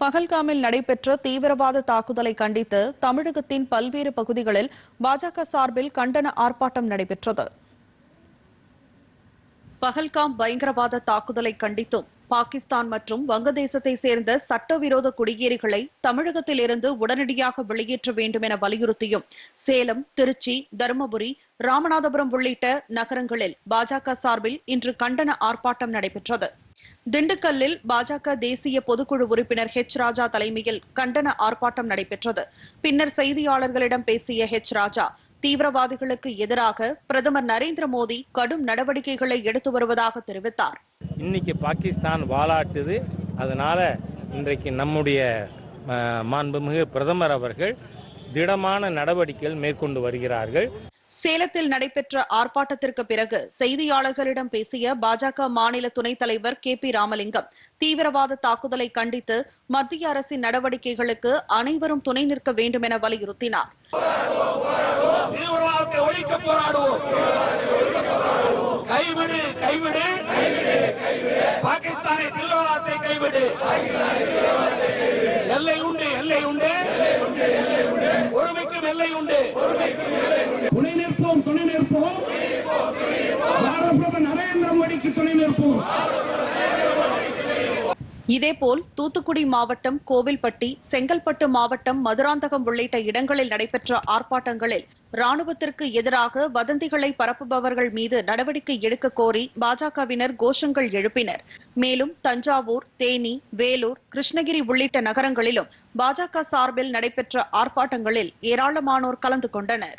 பகல்காமில் நடைபெற்ற தீவிரவாத தாக்குதலை கண்டித்து தமிழகத்தின் பல்வேறு பகுதிகளில் பாஜக சார்பில் கண்டன ஆர்ப்பாட்டம் நடைபெற்றது. பகல்காம் பயங்கரவாத தாக்குதலை கண்டித்தும் பாகிஸ்தான் மற்றும் வங்கதேசத்தை சேர்ந்த சட்டவிரோத குடியேறிகளை தமிழகத்தில் இருந்து உடனடியாக வெளியேற்ற வேண்டும் என வலியுறுத்தியும் சேலம் திருச்சி தருமபுரி ராமநாதபுரம் உள்ளிட்ட நகரங்களில் பாஜக சார்பில் இன்று கண்டன ஆர்ப்பாட்டம் நடைபெற்றது. திண்டுக்கல்லில் பாஜக தேசிய பொதுக்குழு உறுப்பினர் ஹெச் ராஜா தலைமையில் கண்டன ஆர்ப்பாட்டம் நடைபெற்றது. பின்னர் செய்தியாளர்களிடம் பேசிய ஹெச் ராஜா தீவிரவாதிகளுக்கு எதிராக பிரதமர் நரேந்திர மோடி கடும் நடவடிக்கைகளை எடுத்து வருவதாக தெரிவித்தார். இன்னைக்கு பாகிஸ்தான் வாலாட்டுது. அதனால இன்றைக்கு நம்முடைய மாண்புமிகு பிரதமர் அவர்கள் திடமான நடவடிக்கைகள் மேற்கொண்டு வருகிறார்கள். சேலத்தில் நடைபெற்ற ஆர்ப்பாட்டத்திற்கு பிறகு செய்தியாளர்களிடம் பேசிய பாஜக மாநில துணைத் தலைவர் கே பி ராமலிங்கம் தீவிரவாத தாக்குதலை கண்டித்து மத்திய அரசின் நடவடிக்கைகளுக்கு அனைவரும் துணை நிற்க வேண்டும் என வலியுறுத்தினார் பாகிஸ்தானை தீவிரவாதத்தை கைவிடு. எல்லை உண்டு எல்லை உண்டு. ஒருமைக்கும் எல்லை உண்டு. துணை நிற்போம். துணை நிற்போம் பாரத பிரதமர் நரேந்திர மோடிக்கு துணை நிற்போம் இதேபோல் தூத்துக்குடி மாவட்டம் கோவில்பட்டி செங்கல்பட்டு மாவட்டம் மதுராந்தகம் உள்ளிட்ட இடங்களில் நடைபெற்ற ஆர்ப்பாட்டங்களில் ராணுவத்திற்கு எதிராக வதந்திகளை பரப்புபவர்கள் மீது நடவடிக்கை எடுக்க கோரி பாஜகவினர் கோஷங்கள் எழுப்பினர். மேலும் தஞ்சாவூர் தேனி வேலூர் கிருஷ்ணகிரி உள்ளிட்ட நகரங்களிலும் பாஜக சார்பில் நடைபெற்ற ஆர்ப்பாட்டங்களில் ஏராளமானோர் கலந்து கொண்டனர்.